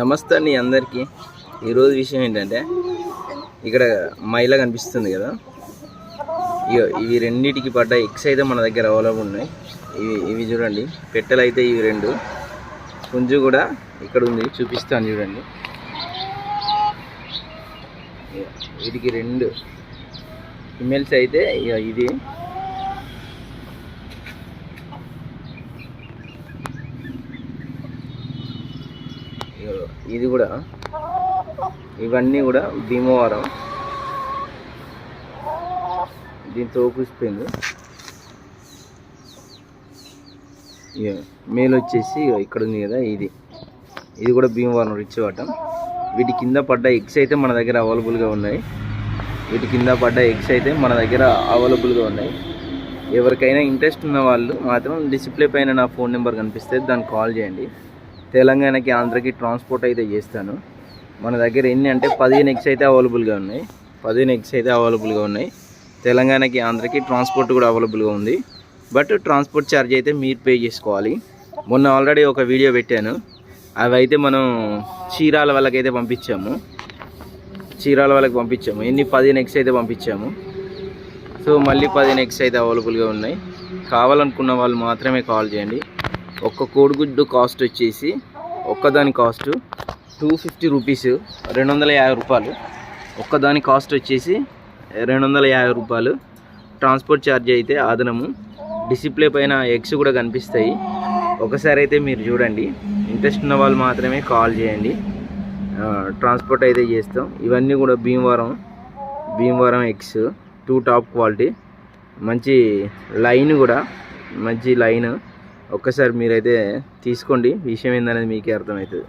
నమస్తే అండి అందరికీ. ఈరోజు విషయం ఏంటంటే ఇక్కడ మైల కనిపిస్తుంది కదా. ఇగో ఇవి రెండింటికి పడ్డ ఎక్స్ అయితే మన దగ్గర అవైలబుల్ ఉన్నాయి. ఇవి ఇవి చూడండి. పెట్టెలు అయితే ఇవి రెండు. పుంజు కూడా ఇక్కడ ఉంది. చూపిస్తాను చూడండి. వీటికి రెండు. ఫిమేల్స్ అయితే ఇగో ఇది. ఇది కూడా. ఇవన్నీ కూడా భీమవరం. దీంతో చూపిపోయింది మేలు మేల్ వచ్చేసి ఇక్కడ ఉంది కదా ఇది. ఇది కూడా భీమవరం రిచ్ వాటం వీటి కింద పడ్డ ఎగ్స్ అయితే మన దగ్గర అవైలబుల్గా ఉన్నాయి. వీటి కింద పడ్డ ఎగ్స్ అయితే మన దగ్గర అవైలబుల్గా ఉన్నాయి. ఎవరికైనా ఇంట్రెస్ట్ ఉన్న వాళ్ళు మాత్రం డిస్ప్లే పైన నా ఫోన్ నెంబర్ కనిపిస్తే దానికి కాల్ చేయండి. తెలంగాణకి ఆంధ్రకి ట్రాన్స్పోర్ట్ అయితే చేస్తాను. మన దగ్గర ఎన్ని అంటే పదిహేను ఎగ్స్ అయితే అవైలబుల్గా ఉన్నాయి. పదిహేను ఎగ్స్ అయితే అవైలబుల్గా ఉన్నాయి. తెలంగాణకి ఆంధ్రకి ట్రాన్స్పోర్ట్ కూడా అవైలబుల్గా ఉంది. బట్ ట్రాన్స్పోర్ట్ ఛార్జ్ అయితే మీరు పే చేసుకోవాలి. మొన్న ఆల్రెడీ ఒక వీడియో పెట్టాను. అవి అయితే మనం చీరాల వాళ్ళకైతే పంపించాము. చీరాల వాళ్ళకి పంపించాము. ఎన్ని? పదిహేను ఎగ్స్ అయితే పంపించాము. సో మళ్ళీ పదిహేను ఎగ్స్ అయితే అవైలబుల్గా ఉన్నాయి. కావాలనుకున్న వాళ్ళు మాత్రమే కాల్ చేయండి. ఒక్క కోడిగుడ్డు కాస్ట్ వచ్చేసి ఒక్కదాని కాస్ట్ టూ ఫిఫ్టీ రూపీస్ రెండు వందల యాభై రూపాయలు. ఒక్కదాని కాస్ట్ వచ్చేసి రెండు వందల యాభై రూపాయలు. ట్రాన్స్పోర్ట్ ఛార్జ్ అయితే అదనము. డిసిప్లే పైన ఎగ్స్ కూడా కనిపిస్తాయి. ఒకసారి అయితే మీరు చూడండి. ఇంట్రెస్ట్ ఉన్న వాళ్ళు మాత్రమే కాల్ చేయండి. ట్రాన్స్పోర్ట్ అయితే చేస్తాం. ఇవన్నీ కూడా Bhimavaram Bhimavaram eggs too top quality. మంచి లైన్ కూడా మంచి లైన్. ఒక్కసారి మీరైతే తీసుకోండి. విషయం ఏందనేది మీకే అర్థమవుతుంది.